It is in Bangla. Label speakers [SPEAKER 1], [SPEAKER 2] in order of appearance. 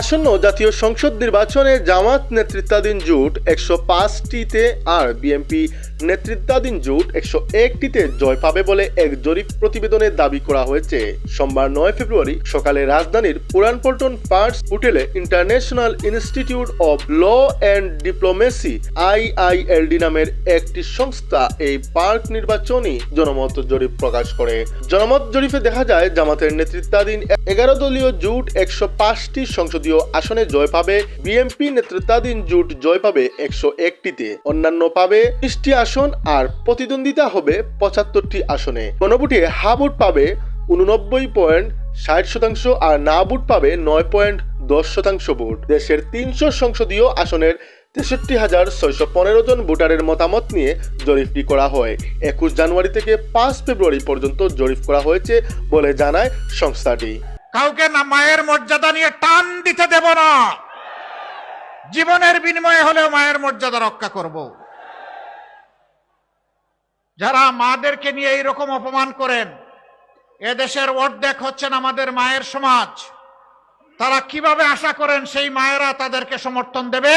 [SPEAKER 1] আসন্ন জাতীয় সংসদ নির্বাচনে জামাত নেতৃত্বাধীন জোট একশো পাঁচটিতে আর বিএনপি নেতৃত্বাধীন জোট একশো একটিতে জয় পাবে বলে এক জরিপ প্রতিবেদনে দাবি করা হয়েছে। সোমবার নয় ফেব্রুয়ারি সকালে রাজধানীর পুরানপল্টন পার্টস হোটেলে international institute of law and diplomacy IILD নামের একটি সংস্থা এই পার্ক নির্বাচনী জনমত জরিপ প্রকাশ করে। জনমত জরিপে দেখা যায়, জামাতের নেতৃত্বাধীন এগারো দলীয় জোট একশো পাঁচটি সংসদীয় আসনে জয় পাবে বিএনপি নেতৃত্বাধীন জোট জয় পাবে একশো একটিতে। অন্যান্য পাবে ত্রিশটি আসন আর প্রতিদ্বন্দ্বিতা হবে পঁচাত্তরটি আসনে। গণভোটে হা ভোট পাবে উননব্বই পয়েন্ট ষাট শতাংশ আর না ভোট পাবে নয় পয়েন্ট দশ শতাংশ ভোট। দেশের তিনশো সংসদীয় আসনের তেষট্টি হাজার ছয়শো পনেরো জন ভোটারের মতামত নিয়ে জরিপটি করা হয়? একুশ জানুয়ারি থেকে পাঁচ ফেব্রুয়ারি পর্যন্ত জরিপ করা হয়েছে বলে জানায় সংস্থাটি।
[SPEAKER 2] কাউকে না মায়ের মর্যাদা নিয়ে টান দিতে দেব না। জীবনের বিনিময়ে হলেও মায়ের মর্যাদা রক্ষা করব। যারা মাদেরকে নিয়ে এইরকম অপমান করেন, এদেশের অর্ধেক হচ্ছেন আমাদের মায়ের সমাজ। তারা কীভাবে আশা করেন সেই মায়েরা তাদেরকে সমর্থন দেবে?